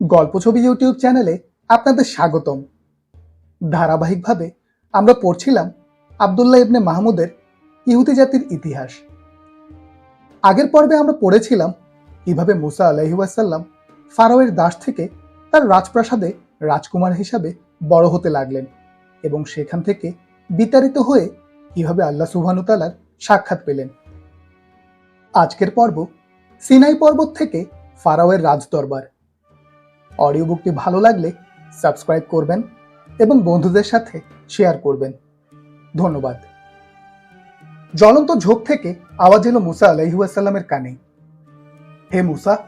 গল্প ছবি ইউটিউব চ্যানেলে আপনাদের স্বাগতম। ধারাবাহিকভাবে আমরা পড়ছিলাম আবদুল্লাহ ইবনে মাহমুদের ইহুদি জাতির ইতিহাস। আগের পর্বে আমরা পড়েছিলাম কীভাবে মুসা আলহিউসাল্লাম ফারাওয়ের দাস থেকে তার রাজপ্রাসাদে রাজকুমার হিসাবে বড় হতে লাগলেন এবং সেখান থেকে বিতাড়িত হয়ে কীভাবে আল্লাহ সুবহানুতালার সাক্ষাৎ পেলেন। আজকের পর্ব সিনাই পর্বত থেকে ফারাওয়ের রাজদরবার। অডিও বুকটি ভালো লাগলে সাবস্ক্রাইব করবেন এবং বন্ধুদের সাথে শেয়ার করবেন। ধন্যবাদ। জ্বলন্ত ঝোঁক থেকে আওয়াজ এলো মুসা আলাইহুয়াসাল্লামের কানে। হে মুসা,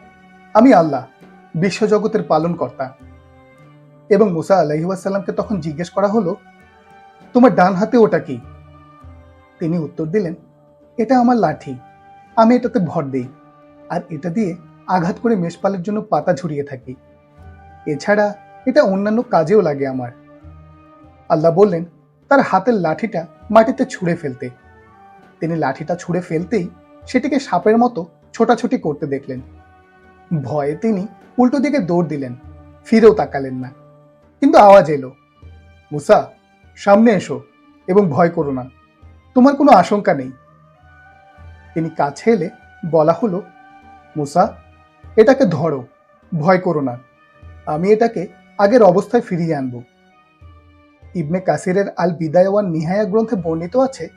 আমি আল্লাহ, বিশ্বজগতের পালন কর্তা এবং মুসা আলাইহুয়াসাল্লামকে তখন জিজ্ঞেস করা হলো, তোমার ডান হাতে ওটা কি? তিনি উত্তর দিলেন, এটা আমার লাঠি। আমি এটাতে ভর দিই। আর এটা দিয়ে আঘাত করে মেষপালের জন্য পাতা ঝুরিয়ে থাকি। এছাড়া এটা অন্যান্য কাজেও লাগে আমার। আল্লাহ বললেন, তার হাতের লাঠিটা মাটিতে ছুঁড়ে ফেলতে। তিনি লাঠিটা ছুঁড়ে ফেলতেই সেটিকে সাপের মতো ছোটাছুটি করতে দেখলেন। ভয়ে তিনি উল্টো দিকে দৌড় দিলেন, ফিরেও তাকালেন না। কিন্তু আওয়াজ এলো, মুসা, সামনে এসো এবং ভয় করো না, তোমার কোনো আশঙ্কা নেই। তিনি কাছে এলে বলা হলো, মুসা, এটাকে ধরো, ভয় করো না। আমি এটাকে আগের অবস্থায় ফিরিয়ে আনব। ইবনে কাসিরের আল বিদায়ওয়ান নিহায়া গ্রন্থে বর্ণিত আছে,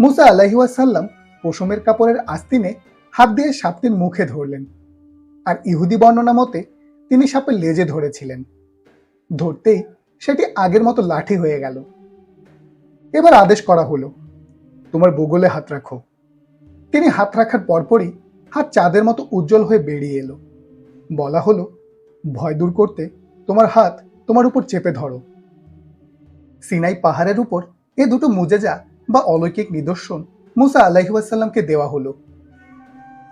মুসা আলাহিসাল্লাম পশমের কাপড়ের আস্তিনে হাত দিয়ে সাপটির মুখে ধরলেন আর ইহুদি বর্ণনা মতে তিনি সাপের লেজে ধরেছিলেন। ধরতেই সেটি আগের মতো লাঠি হয়ে গেল। এবার আদেশ করা হলো, তোমার বগলে হাত রাখো। তিনি হাত রাখার পরপরই হাত চাঁদের মতো উজ্জ্বল হয়ে বেরিয়ে এলো। বলা হলো ভয় দূর করতে তোমার হাত তোমার উপর চেপে ধরো। সিনাই পাহাড়ের উপর এ দুটো মুজেজা বা অলৌকিক নিদর্শন মুসা আলাহিউসাল্লামকে দেওয়া হলো।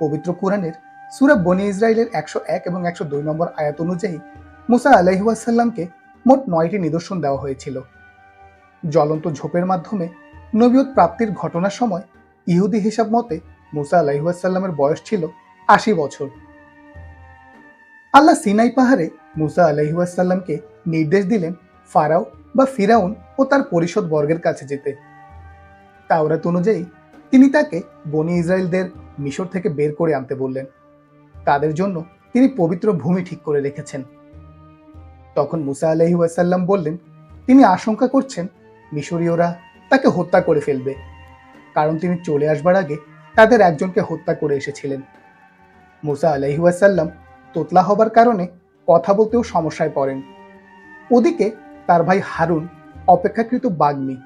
পবিত্র কোরআনের সুরা বনি ইসরায়েলের একশো এক এবং একশো দুই নম্বর আয়াত অনুযায়ী মুসা আলাইহুয়াসাল্লামকে মোট নয়টি নিদর্শন দেওয়া হয়েছিল। জ্বলন্ত ঝোপের মাধ্যমে নবীয়ত প্রাপ্তির ঘটনার সময় ইহুদি হিসাব মতে মুসা আলাইহুয়াসাল্লামের বয়স ছিল আশি বছর। আল্লাহ সিনাই পাহাড়ে মুসা আলহিউসাল্লামকে নির্দেশ দিলেন ফারাও বা ফিরাউন ও তার পরিষদ বর্গের কাছে যেতে। তাওরাত অনুযায়ী তিনি তাকে বনি ইসরায়েলদের মিশর থেকে বের করে আনতে বললেন। তাদের জন্য তিনি পবিত্র ভূমি ঠিক করে রেখেছেন। তখন মুসা আলহিউসাল্লাম বললেন, তিনি আশঙ্কা করছেন মিশরীয়রা তাকে হত্যা করে ফেলবে, কারণ তিনি চলে আসবার আগে তাদের একজনকে হত্যা করে এসেছিলেন। মুসা আলহিউসাল্লাম তোতলা হবার কারণে কথা বলতেও সমস্যায় পড়েন। ওদিকে তার ভাই হারুন অপেক্ষাকৃত বাগ্মী।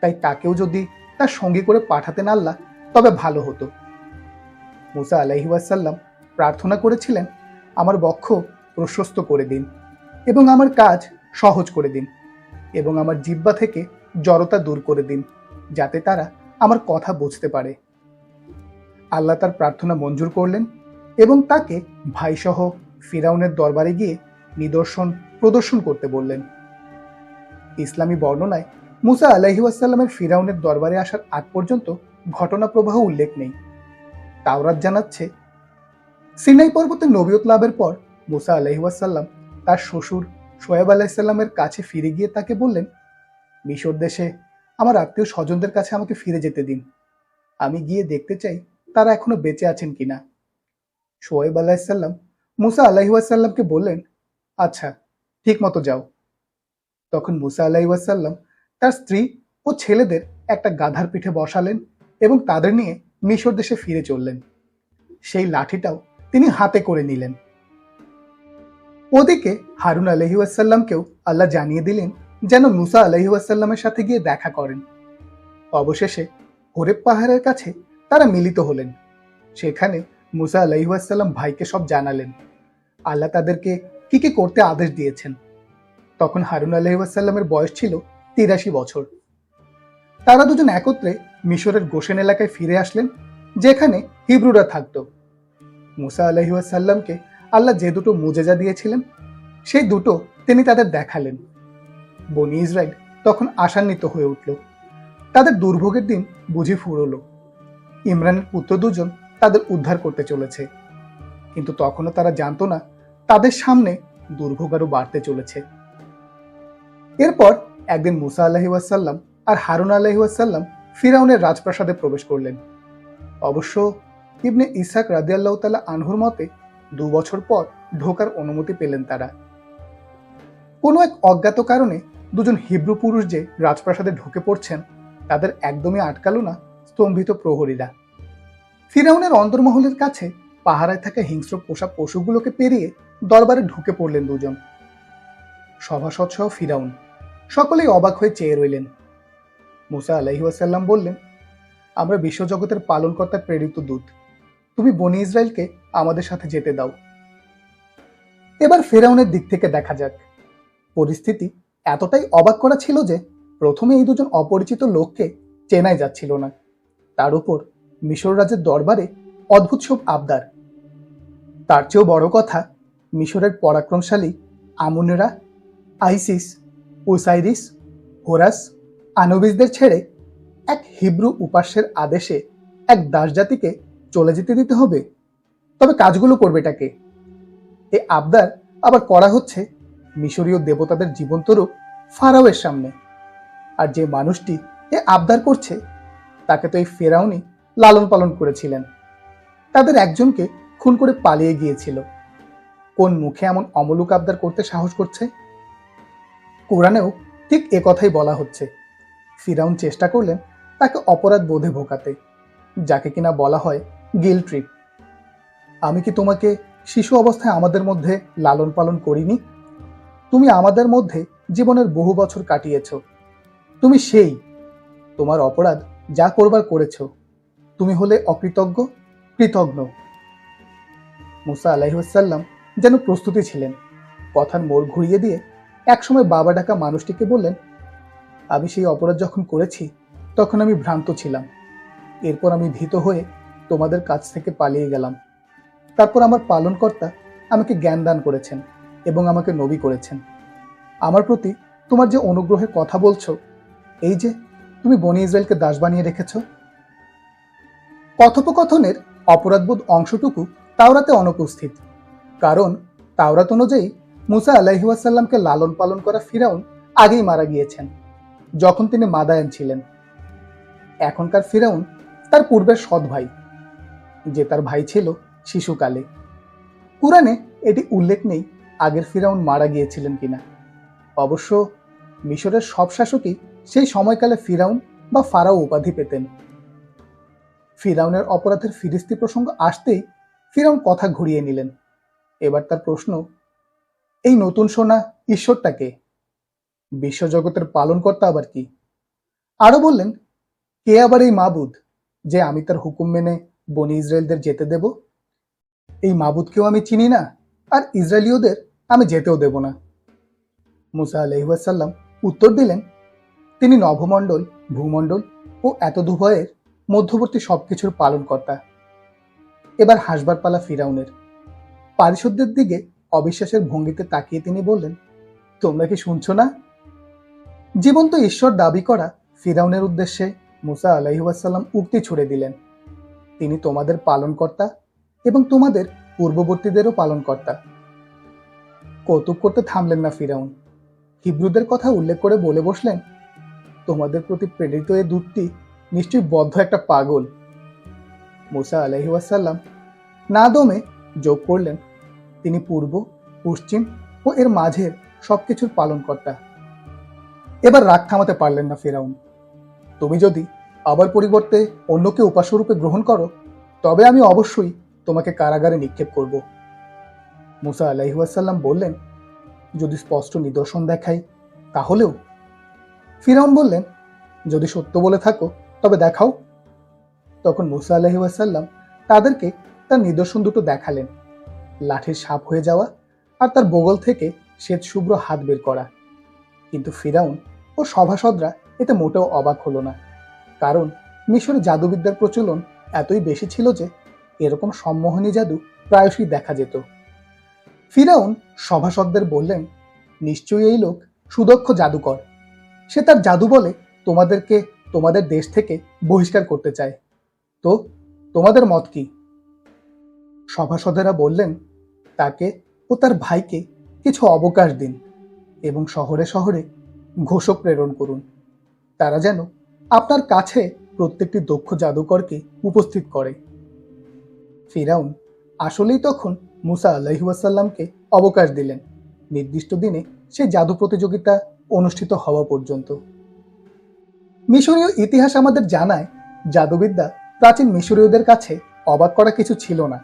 তাই তাকেও যদি তার সঙ্গী করে পাঠাতেন আল্লাহ, তবে ভালো হতো। মুসা আলহিউসাল্লাম প্রার্থনা করেছিলেন, আমার বক্ষ প্রশস্ত করে দিন এবং আমার কাজ সহজ করে দিন এবং আমার জিব্বা থেকে জড়তা দূর করে দিন, যাতে তারা আমার কথা বুঝতে পারে। আল্লাহ তার প্রার্থনা মঞ্জুর করলেন এবং তাকে ভাইসহ ফিরাউনের দরবারে গিয়ে নিদর্শন প্রদর্শন করতে বললেন। ইসলামী বর্ণনায় মুসা আলহিউসাল্লামের ফিরাউনের দরবারে আসার আগ পর্যন্ত ঘটনা প্রবাহ উল্লেখ নেই। তাওরাত জানাচ্ছে, সিনাই পর্বতে নবিয়ত লাভের পর মুসা আলহিউসাল্লাম তার শ্বশুর সোয়েব আলাহিসাল্লামের কাছে ফিরে গিয়ে তাকে বললেন, মিশর দেশে আমার আত্মীয় স্বজনদের কাছে আমাকে ফিরে যেতে দিন। আমি গিয়ে দেখতে চাই তারা এখনও বেঁচে আছেন কিনা। শোয়েব আলাহিসাল্লাম মুসা আলাহিসাল্লামকে বললেন আচ্ছা ঠিক মতো যাও। তখন মুসা আলাহিসাল্লাম তার স্ত্রী ও ছেলেদের একটা গাধার পিঠে বসালেন এবং তাদের নিয়ে মিশর দেশে ফিরে চললেন। সেই লাঠিটাও তিনি হাতে করে নিলেন। ওদিকে হারুন আলহিউসাল্লামকেও আল্লাহ জানিয়ে দিলেন যেন মুসা আলহিউসাল্লামের সাথে গিয়ে দেখা করেন। অবশেষে হরেব পাহাড়ের কাছে তারা মিলিত হলেন। সেখানে মুসা আলাইহাসাল্লাম ভাইকে সব জানালেন। আল্লাহ তাদেরকে কি কি করতে আদেশ দিয়েছেন। তখন হারুন আলহিহাসাল্লামের বয়স ছিল তিরাশি বছর। তারা দুজন একত্রে মিশরের গোসেন এলাকায় ফিরে আসলেন, যেখানে হিব্রুরা থাকত। মুসা আলহিহাসাল্লামকে আল্লাহ যে দুটো মুজেজা দিয়েছিলেন, সেই দুটো তিনি তাদের দেখালেন। বনি ইসরায়েল তখন আশান্বিত হয়ে উঠল। তাদের দুর্ভোগের দিন বুঝি ফুরল। ইমরানের পুত্র দুজন তাদের উদ্ধার করতে চলেছে। কিন্তু তখনও তারা জানতো না, তাদের সামনে দুর্ভোগ আরও বাড়তে চলেছে। এরপর একদিন মুসা আলাহি ওয়াসাল্লাম আর হারুন আলাহি ওয়াসাল্লাম ফিরাউনের রাজপ্রাসাদে প্রবেশ করলেন। অবশ্য ইবনে ইসাক রাদিয়াল্লাহ তালা আনহুর মতে দু বছর পর ঢোকার অনুমতি পেলেন তারা। কোনো এক অজ্ঞাত কারণে দুজন হিব্রু পুরুষ যে রাজপ্রাসাদে ঢুকে পড়ছেন, তাদের একদমই আটকালো না স্তম্ভিত প্রহরীরা। ফিরাউনের অন্দরমহলের কাছে পাহারায় থাকা হিংস্র পোষা পশুগুলোকে পেরিয়ে দরবারে ঢুকে পড়লেন দুজন। সভাসদ সহ ফিরাউন। সকলেই অবাক হয়ে চেয়ে রইলেন। মুসা আলাহি ওয়াসাল্লাম বললেন, আমরা বিশ্বজগতের পালনকর্তার প্রেরিত দূত। তুমি বনি ইসরায়েলকে আমাদের সাথে যেতে দাও। এবার ফেরাউনের দিক থেকে দেখা যাক। পরিস্থিতি এতটাই অবাক করা ছিল যে প্রথমে এই দুজন অপরিচিত লোককে চেনাই যাচ্ছিল না। তার উপর মিশর রাজের দরবারে অদ্ভুত সব আবদার। তার চেয়েও বড় কথা, মিশরের পরাক্রমশালী আমুনেরা, আইসিস ওসাইরিস হোরাস, আনবিসদের ছেড়ে এক হিব্রু উপাস্যের আদেশে এক দাসজাতিকে চলে যেতে দিতে হবে। তবে কাজগুলো করবেটাকে এ আবদার আবার করা হচ্ছে মিশরীয় দেবতাদের জীবন্ত রূপ ফারাওয়ের সামনে। আর যে মানুষটি এ আবদার করছে, তাকে তো এই ফেরাউনি লালন পালন করেছিলেন। তাদের একজনকে খুন করে পালিয়ে গিয়েছিল। কোন মুখে এমন অমলুক আবদার করতে সাহস করছে? কোরআনেও ঠিক এ কথাই বলা হচ্ছে। ফিরাউন চেষ্টা করলেন তাকে অপরাধ বোধে ভোকাতে যাকে কিনা বলা হয় গিল ট্রিপ আমি কি তোমাকে শিশু অবস্থায় আমাদের মধ্যে লালন পালন করিনি? তুমি আমাদের মধ্যে জীবনের বহু বছর কাটিয়েছ। তুমি সেই, তোমার অপরাধ যা করবার করেছ তুমি হলে অকৃতজ্ঞ কৃতজ্ঞ মুসা আলাইসাল্লাম যেন প্রস্তুতি ছিলেন। কথার মোড় ঘুরিয়ে দিয়ে একসময় বাবা ডাকা মানুষটিকে বললেন, আমি সেই অপরাধ যখন করেছি, তখন আমি ভ্রান্ত ছিলাম। এরপর আমি ভীত হয়ে তোমাদের কাছ থেকে পালিয়ে গেলাম। তারপর আমার পালনকর্তা আমাকে জ্ঞান দান করেছেন এবং আমাকে নবী করেছেন। আমার প্রতি তোমার যে অনুগ্রহের কথা বলছো, এই যে তুমি বনি ইসরায়েলকে দাস বানিয়ে রেখেছ কথোপকথনের অপরাধবোধ অংশটুকু তাওরাতে অনুপস্থিত। কারণ তাওরাত অনুযায়ী মুসা আলাইহাসাল্লামকে লালন পালন করা ফিরাউন আগেই মারা গিয়েছেন, যখন তিনি মাদায়ান ছিলেন। এখনকার ফিরাউন তার পূর্বের সৎ ভাই, যে তার ভাই ছিল শিশুকালে। কুরআনে এটি উল্লেখ নেই আগের ফিরাউন মারা গিয়েছিলেন কিনা। অবশ্য মিশরের সব শাসকই সেই সময়কালে ফিরাউন বা ফারাও উপাধি পেতেন। ফিরাউনের অপরাধের ফিরিস্তি প্রসঙ্গ আসতেই ফিরাউন কথা ঘুরিয়ে নিলেন। এবার তার প্রশ্ন, এই নতুন সোনা ঈশ্বরটাকে বিশ্বজগতের পালনকর্তা আবার কি? আরও বললেন, কে আবার এই মাবুদ যে আমি তার হুকুম মেনে বনি ইসরায়েলদের যেতে দেব? এই মাবুদকেও আমি চিনি না, আর ইসরায়েলীয়দের আমি যেতেও দেব না। মুসা আলহিহাসাল্লাম উত্তর দিলেন, তিনি নভমণ্ডল ভূমণ্ডল ও এত দুভয়ের মধ্যবর্তী সবকিছুর পালনকর্তা। এবার হাসবার পালা ফিরাউনের। পারিশুদ্ধের দিকে অবিশ্বাসের ভঙ্গিতে তাকিয়ে তিনি বললেন, তোমরা কি শুনছো না? জীবন্ত ঈশ্বর দাবি করা ফিরাউনের উদ্দেশ্যে মুসা আলাইহাসাল্লাম উক্তি ছুড়ে দিলেন। তিনি তোমাদের পালনকর্তা এবং তোমাদের পূর্ববর্তীদেরও পালনকর্তা। কৌতুক করতে থামলেন না ফিরাউন। হিব্রুদের কথা উল্লেখ করে বলে বসলেন, তোমাদের প্রতি প্রেরিত এ দূতটি নিশ্চয়ই বদ্ধ একটা পাগল। মুসা আলহিউসাল্লাম না দমে যোগ করলেন। তিনি পূর্ব, পশ্চিম ও এর মাঝের সবকিছুর পালনকর্তা। এবার রাগ থামাতে পারলেন না ফেরাউন। তুমি যদি আবার পরিবর্তে অন্যকে উপাস্যরূপে গ্রহণ করো, তবে আমি অবশ্যই তোমাকে কারাগারে নিক্ষেপ করব। মুসা আলাইহাসাল্লাম বললেন, যদি স্পষ্ট নিদর্শন দেখাই, তাহলেও? ফিরাউন বললেন, যদি সত্য বলে থাকো তবে দেখাও। তখন মুসা আলহিউসাল্লাম তাদেরকে তার নিদর্শন দুটো দেখালেন। লাঠির সাপ হয়ে যাওয়া আর তার বগল থেকে শ্বেত শুভ্র হাত বের করা। কিন্তু ফিরাউন ও সভাসদরা এতে মোটেও অবাক হলো না। কারণ মিশরে জাদুবিদ্যার প্রচলন এতই বেশি ছিল যে এরকম সম্মোহনী জাদু প্রায়শই দেখা যেত। ফিরাউন সভাসদদের বললেন, নিশ্চয়ই এই লোক সুদক্ষ জাদুকর। সে তার জাদু বলে তোমাদেরকে তোমাদের দেশ থেকে বহিষ্কার করতে চায়। তো তোমাদের মত কি? সভাসদেরা বললেন, তাকে ও তার ভাইকে কিছু অবকাশ দিন এবং শহরে শহরে ঘোষক প্রেরণ করুন। তারা যেন আপনার কাছে প্রত্যেকটি দক্ষ জাদুকরকে উপস্থিত করে। ফিরাউন আসলেই তখন মুসা আলাইহাসাল্লামকে অবকাশ দিলেন। নির্দিষ্ট দিনে সেই জাদু প্রতিযোগিতা অনুষ্ঠিত হওয়া পর্যন্ত। মিশরীয় ইতিহাস আমাদের জানায়, জাদুবিদ্যা প্রাচীন মিশরীয়দের কাছে অবাক করা কিছু ছিল না।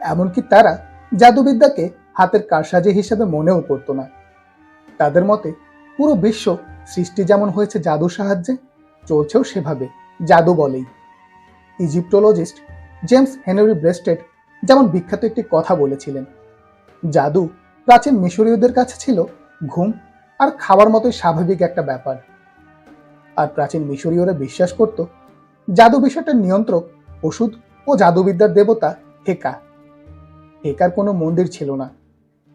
এমনকি তারা জাদুবিদ্যাকে হাতের কারসাজি হিসেবে মনেও করত না। তাদের মতে, পুরো বিশ্ব সৃষ্টি যেমন হয়েছে জাদুর সাহায্যে, চলছেও সেভাবে, জাদু বলেই। ইজিপ্টোলজিস্ট জেমস হেনরি ব্রেস্টেড যেমন বিখ্যাত একটি কথা বলেছিলেন, জাদু প্রাচীন মিশরীয়দের কাছে ছিল ঘুম আর খাওয়ার মতোই স্বাভাবিক একটা ব্যাপার। আর প্রাচীন মিশরীয়রা বিশ্বাস করত, জাদু বিষয়টার নিয়ন্ত্রক ওষুধ ও জাদুবিদ্যার দেবতা হেকা। হেকার কোনো মন্দির ছিল না,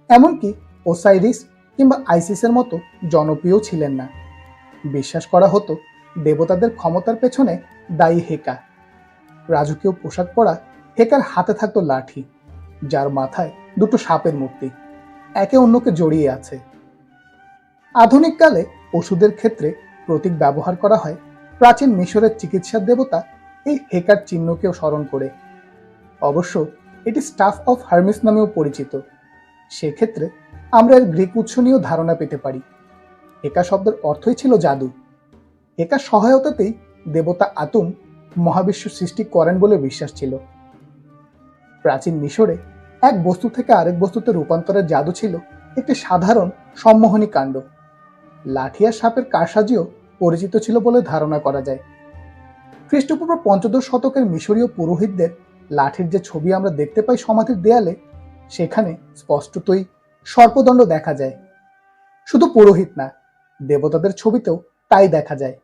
এমনকি ওসাইরিস কিংবা আইসিসের মতো জনপ্রিয় ছিলেন না। বিশ্বাস করা হতো দেবতাদের ক্ষমতার পেছনে দায়ী হেকা। রাজকীয় পোশাক পরা হেকার হাতে থাকতো লাঠি, যার মাথায় দুটো সাপের মূর্তি, একে অন্যকে জড়িয়ে আছে। আধুনিককালে ওষুধের ক্ষেত্রে প্রতীক ব্যবহার করা হয়, প্রাচীন মিশরের চিকিৎসার দেবতা এই হেকার চিহ্নকেও স্মরণ করে। অবশ্য এটি স্টাফ অফ হার্মিস নামেও পরিচিত। সেক্ষেত্রে আমরা এর গ্রিক উৎস নিয়েও ধারণা পেতে পারি। হেকা শব্দের অর্থই ছিল জাদু। হেকার সহায়তাতেই দেবতা আতুম মহাবিশ্ব সৃষ্টি করেন বলে বিশ্বাস ছিল। প্রাচীন মিশরে এক বস্তু থেকে আরেক বস্তুতে রূপান্তরের জাদু ছিল একটি সাধারণ সম্মোহনী কাণ্ড। লাঠিয়া সাপের কারসাজিও পরিচিত ছিল বলে ধারণা করা যায়। খ্রিস্টপূর্ব পঞ্চদশ শতকের মিশরীয় পুরোহিতদের লাঠির যে ছবি আমরা দেখতে পাই সমাধির দেয়ালে, সেখানে স্পষ্টতই সর্পদণ্ড দেখা যায়। শুধু পুরোহিত না, দেবতাদের ছবিতেও তাই দেখা যায়।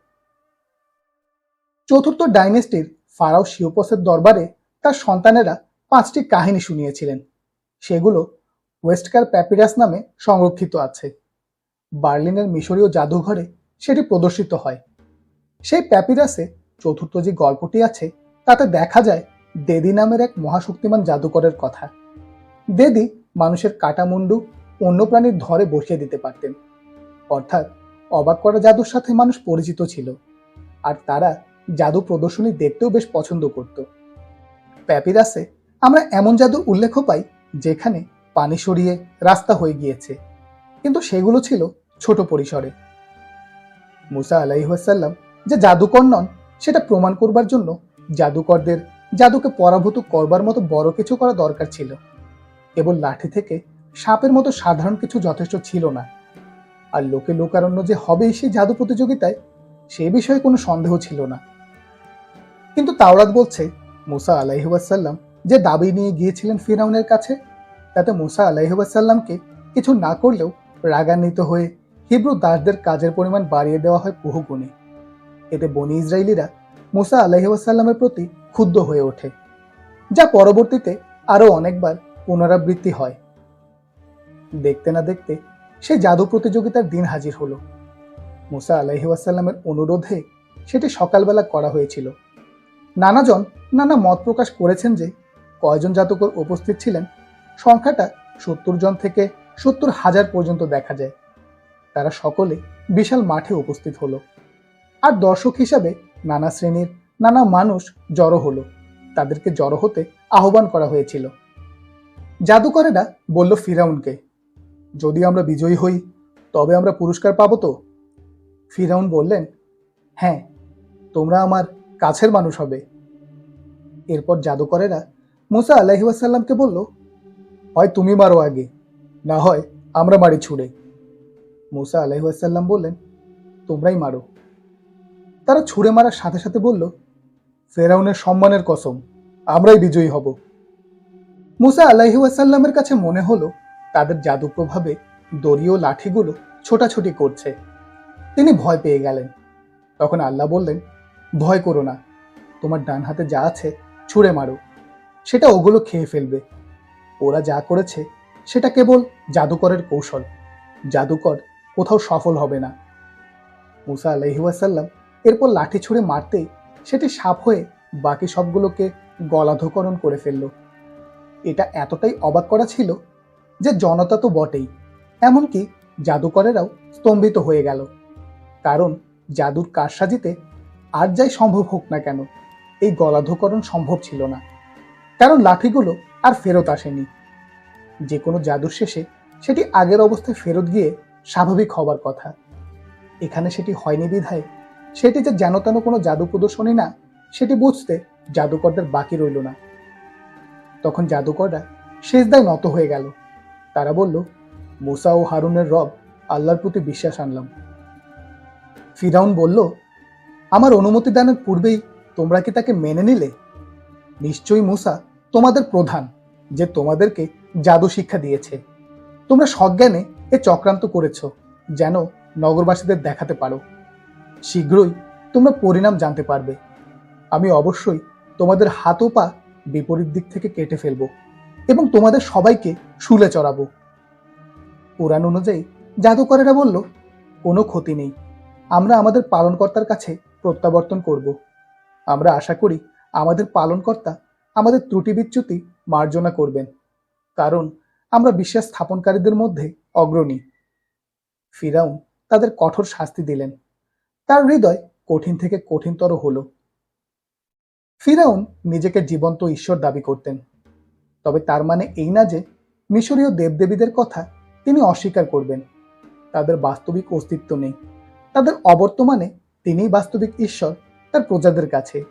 চতুর্থ ডাইনেস্টির ফারাও শিওপসের দরবারে তার সন্তানেরা পাঁচটি কাহিনী শুনিয়েছিলেন। সেগুলো ওয়েস্টকার প্যাপিরাস নামে সংরক্ষিত আছে। বার্লিনের মিশরীয় জাদুঘরে সেটি প্রদর্শিত হয়। সেই প্যাপিরাসে চতুর্থ যে গল্পটি আছে, তাতে দেখা যায় দেদি নামের এক মহাশক্তিমান জাদুকরের কথা। দেদি মানুষের কাটা মুন্ডু অন্য প্রাণীর ধরে বসিয়ে দিতে পারতেন। অর্থাৎ অবাক করা জাদুর সাথে মানুষ পরিচিত ছিল। আর তারা জাদু প্রদর্শনী দেখতেও বেশ পছন্দ করত। প্যাপিরাসে আমরা এমন জাদুর উল্লেখও পাই, যেখানে পানি সরিয়ে রাস্তা হয়ে গিয়েছে। কিন্তু সেগুলো ছিল ছোট পরিসরে। মুসা আলাইহাল্লাম যে জাদুকর নন, সেটা প্রমাণ করবার জন্য জাদুকরদের জাদুকে পরাভূত করবার মতো বড় কিছু করা দরকার ছিল। কেবল লাঠি থেকে সাপের মতো সাধারণ কিছু যথেষ্ট ছিল না। আর লোকে লোকারণ্য যে হবেই সেই জাদু প্রতিযোগিতায়, সে বিষয়ে কোনো সন্দেহ ছিল না। কিন্তু তাওরাত বলছে, মুসা আলাইহাল্লাম যে দাবি নিয়ে গিয়েছিলেন ফিরাউনের কাছে, তাতে মুসা আলাইহাল্লামকে কিছু না করলেও রাগান্বিত হয়ে হিব্রু দাসদের কাজের পরিমাণ বাড়িয়ে দেওয়া হয় বহুগুণে এতে বনি ইসরায়েলিরা মুসা আলাইহাল্লামের প্রতি ক্ষুব্ধ হয়ে ওঠে, যা পরবর্তীতে আরও অনেকবার পুনরাবৃত্তি হয়। দেখতে না দেখতে সে জাদু প্রতিযোগিতার দিন হাজির হলো। মুসা আলাইহাল্লামের অনুরোধে সেটি সকালবেলা করা হয়েছিল। নানাজন নানা মত প্রকাশ করেছেন যে কয়জন জাতকর উপস্থিত ছিলেন, সংখ্যাটা সত্তর জন থেকে সত্তর হাজার পর্যন্ত দেখা যায়। তারা সকলে বিশাল মাঠে উপস্থিত হলো। আর দর্শক হিসাবে নানা শ্রেণির নানা মানুষ জড়ো হলো। তাদেরকে জড়ো হতে আহ্বান করা হয়েছিল। জাদুকরেরা বলল ফিরাউনকে, যদি আমরা বিজয়ী হই, তবে আমরা পুরস্কার পাবো তো? ফিরাউন বললেন হ্যাঁ তোমরা আমার কাছের মানুষ হবে। এরপর জাদুকরেরা মুসা আলাহিসাল্লামকে বলল, হয় তুমি মারো আগে, না হয় আমরা মারি ছুড়ে। মুসা আলাইসাল্লাম বললেন, তোমরাই মারো। তারা ছুড়ে মারার সাথে সাথে বলল, ফেরাউনের সম্মানের কসম, আমরাই বিজয়ী হব। মুসা আলাইসাল্লামের কাছে মনে হলো, তাদের জাদু প্রভাবে দড়ি ও লাঠিগুলো ছোটাছুটি করছে। তিনি ভয় পেয়ে গেলেন। তখন আল্লাহ বললেন, ভয় করো না, তোমার ডান হাতে যা আছে ছুঁড়ে মারো, সেটা ওগুলো খেয়ে ফেলবে। ওরা যা করেছে, সেটা কেবল জাদুকরের কৌশল। জাদুকর কোথাও সফল হবে না। মুসা আলহিউসাল্লাম এরপর লাঠি ছুঁড়ে মারতেই সেটি সাপ হয়ে বাকি সবগুলোকে গলাধকরণ করে ফেলল। এটা এতটাই অবাক করা ছিল যে জনতা তো বটেই, এমনকি জাদুকরেরাও স্তম্ভিত হয়ে গেল। কারণ জাদুর কারসাজিতে আর যাই সম্ভব হোক না কেন, এই গলাধকরণ সম্ভব ছিল না। কারণ লাঠিগুলো আর ফেরত আসেনি। যে কোনো জাদুর শেষে সেটি আগের অবস্থায় ফেরত গিয়ে স্বাভাবিক হবার কথা। এখানে সেটি হয়নি বিধায়। সেটি যে যেন তেন কোনো জাদু প্রদর্শনী না, সেটি বুঝতে জাদুকরদের বাকি রইল না। তখন জাদুকররা শেষদায় নত হয়ে গেল। তারা বলল, মুসা ও হারুনের রব আল্লাহর প্রতি বিশ্বাস আনলাম। ফিরাউন বলল, আমার অনুমতি দানের পূর্বেই তোমরা কি তাকে মেনে নিলে? নিশ্চয়ই মুসা তোমাদের প্রধান, যে তোমাদেরকে জাদু শিক্ষা দিয়েছে। তোমরা সজ্ঞানে এ চক্রান্ত করেছ, যেন নগরবাসীদের দেখাতে পারো। শীঘ্রই তোমরা পরিণাম জানতে পারবে। আমি অবশ্যই তোমাদের হাত ও পা বিপরীত দিক থেকে কেটে ফেলব এবং তোমাদের সবাইকে শুলে চড়াবো। পুরাণ অনুযায়ী জাদুকরেরা বলল, কোনো ক্ষতি নেই। আমরা আমাদের পালনকর্তার কাছে প্রত্যাবর্তন করব। আমরা আশা করি আমাদের পালনকর্তা আমাদের ত্রুটি বিচ্যুতি মার্জনা করবেন। কারণ আমরা বিশ্বাস স্থাপনকারীদের মধ্যে অগ্রণী। ফিরাউন তাদের কঠোর শাস্তি দিলেন। তার হৃদয় কঠিন থেকে কঠিনতর হলো। ফিরাউন নিজেকে জীবন্ত ঈশ্বর দাবি করতেন। তবে তার মানে এই না যে মিশরীয় দেবদেবীদের কথা তিনি অস্বীকার করবেন। তাদের বাস্তবিক অস্তিত্ব নেই। তাদের অবর্তমানে তিনিই বাস্তবিক ঈশ্বর তার প্রজাদের কাছে।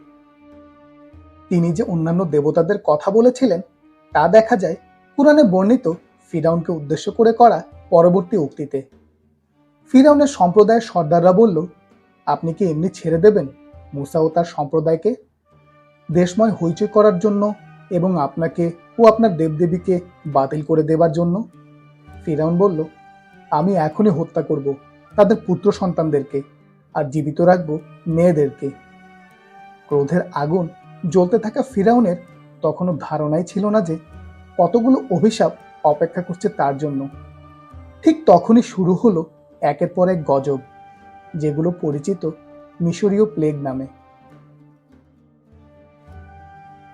তিনি যে অন্যান্য দেবতাদের কথা বলেছিলেন, তা দেখা যায় পুরাণে বর্ণিত ফিরাউনকে উদ্দেশ্য করে করা পরবর্তী উক্তিতে। ফিরাউনের সম্প্রদায়ের সর্দাররা বলল, আপনি কি এমনি ছেড়ে দেবেন মুসা ও তার সম্প্রদায়কে? দেশময় হইচই করার জন্য এবং আপনাকে ও আপনার দেবদেবীকে বাতিল করে দেবার জন্য? ফিরাউন বলল, আমি এখনই হত্যা করব তাদের পুত্র সন্তানদেরকে আর জীবিত রাখব মেয়েদেরকে। ক্রোধের আগুন জ্বলতে থাকা ফিরাউনের তখনও ধারণাই ছিল না যে কতগুলো অভিশাপ অপেক্ষা করছে তার জন্য। ঠিক তখনই শুরু হলো একের পর এক গজব, যেগুলো পরিচিত মিশরীয় প্লেগ নামে।